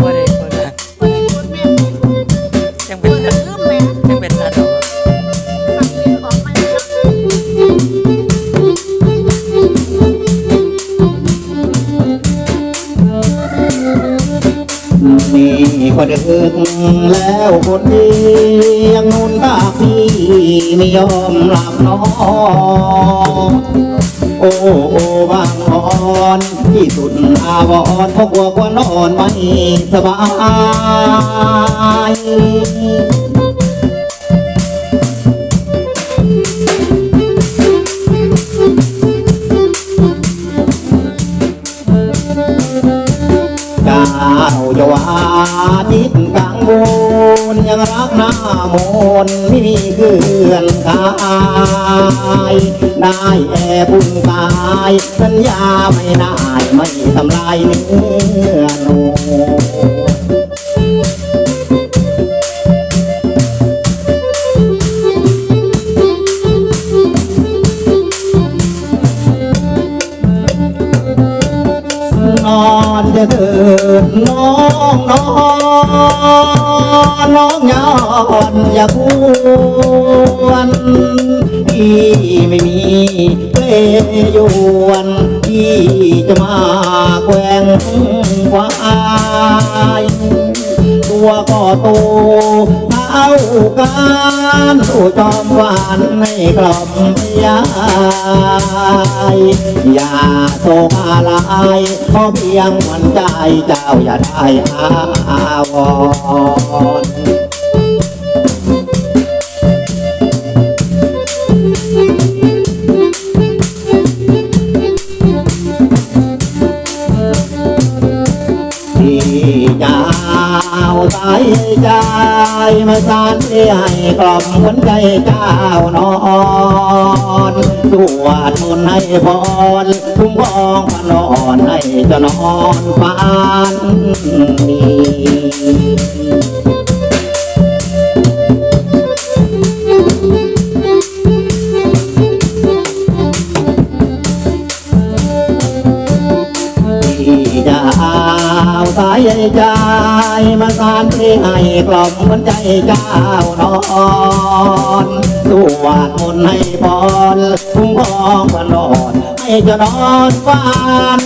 บ่ได้บ่ได้บ่ได้พูดแม่นยังเป็นบ่ได้ลืมแม่ยังเป็นตาดอกฟังเพลงออกมาแล้วมีคนอื่นแล้วคนดียังนุ่นตาพี่ไม่ยอมหลับนอน โอ้โอ้บางอ่อนที่สุดอาวรณ์เพราะกลัวกว่านอนไม่สบายดาวจะว่าทิศกลางบน ยังรักหน้ามนไม่มีเกือนกายได้แอบบุญกายสัญญาไม่ได้ไม่ทำลายเนื้อโนนอนจะเถิดน้องน้อน น้องยอนอย่าควรพี่ไม่มีเปรยวนที่จะมาแกว่งควาย ตัวก็โตเท้าการดูจอมหวานในกล่อมยายอย่าโศกอะไรขอเพียงมันใจเจ้าอย่าได้อาวร จ้าสายใจมาสานให้กล่อมหัวใจเจ้านอนสวดมนต์ให้พรคุ้มครองพระนอนให้จะนอนฝันดี สายใจมาสานเพลงให้กล่อมหัวใจเจ้านอนสวดมนให้พรคุ้มครองพระนอนให้เจะนอนฝัน